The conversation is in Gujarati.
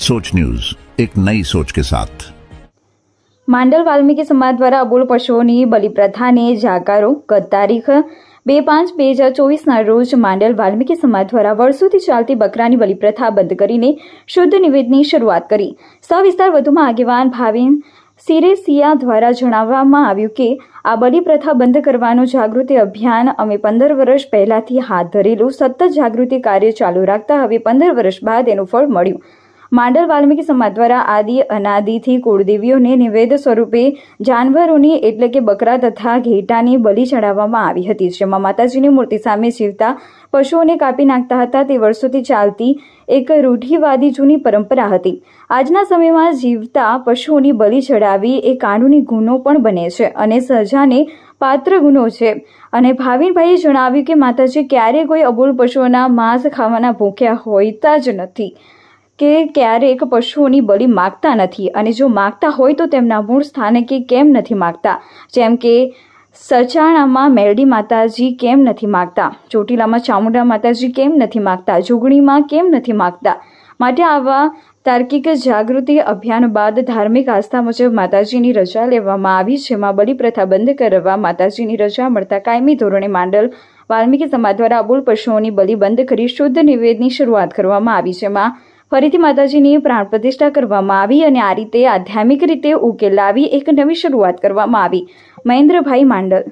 सोच न्यूज एक नई सोच के साथ માંડલ વાલ્મીકી સમાજ દ્વારા અબોલ પશુઓની બલિપ્રથાને જાકારો ગત તારીખ બે પાંચ બે હજાર ચોવીસના રોજ માંડલ વાલ્મીકી સમાજ દ્વારા વર્ષોથી ચાલતી બકરાની બલિપ્રથા બંધ કરીને શુદ્ધ નિવેદની શરૂઆત કરી સવિસ્તાર વધુમાં આગેવાન ભાવિન સિરેસિયા દ્વારા જણાવવામાં આવ્યું કે આ બલિપ્રથા બંધ કરવાનું જાગૃતિ અભિયાન અમે પંદર વર્ષ પહેલાથી હાથ ધરેલું સતત જાગૃતિ કાર્ય ચાલુ રાખતા હવે પંદર વર્ષ બાદ એનું ફળ મળ્યું માંડલ વાલ્મીકી સમાજ દ્વારા આદિ અનાદિથી કુળદેવીઓને નિવેદ સ્વરૂપે જાનવરોની એટલે કે બકરા તથા ઘેટાની બલિ ચડાવવામાં આવી હતી. જેમાં માતાજીની મૂર્તિ સામે જીવતા પશુઓને કાપી નાખતા હતા. તે વર્ષોથી ચાલતી એક રૂઢિવાદી જૂની પરંપરા હતી. આજના સમયમાં જીવતા પશુઓની બલિ ચડાવવી એ કાનૂની ગુનો પણ બને છે અને સજાને પાત્ર ગુનો છે. અને ભાવિનભાઈએ જણાવ્યું કે માતાજી ક્યારેય કોઈ અબોલ પશુઓના માંસ ખાવાના ભૂખ્યા હોતા જ નથી. કે ક્યારેક પશુઓની બલિ માગતા નથી અને જો માગતા હોય તો તેમના મૂળ સ્થાનકે કેમ નથી માગતા? જેમ કે સચાણામાં મેરડી માતાજી કેમ નથી માગતા? ચોટીલામાં ચામુંડા માતાજી કેમ નથી માગતા? જોગણીમાં કેમ નથી માગતા? માટે આવા તાર્કિક જાગૃતિ અભિયાન બાદ ધાર્મિક આસ્થા મુજબ માતાજીની રજા લેવામાં આવી, જેમાં બલિ પ્રથા બંધ કરવા માતાજીની રજા મળતા કાયમી ધોરણે માંડલ વાલ્મીકી સમાજ દ્વારા અબોલ પશુઓની બલિ બંધ કરી શુદ્ધ નિવેદની શરૂઆત કરવામાં આવી, જેમાં ફરીથી માતાજીની પ્રાણ પ્રતિષ્ઠા કરવામાં આવી અને આ રીતે આધ્યાત્મિક રીતે ઉકેલ લાવી એક નવી શરૂઆત કરવામાં આવી. મહેન્દ્રભાઈ માંડલ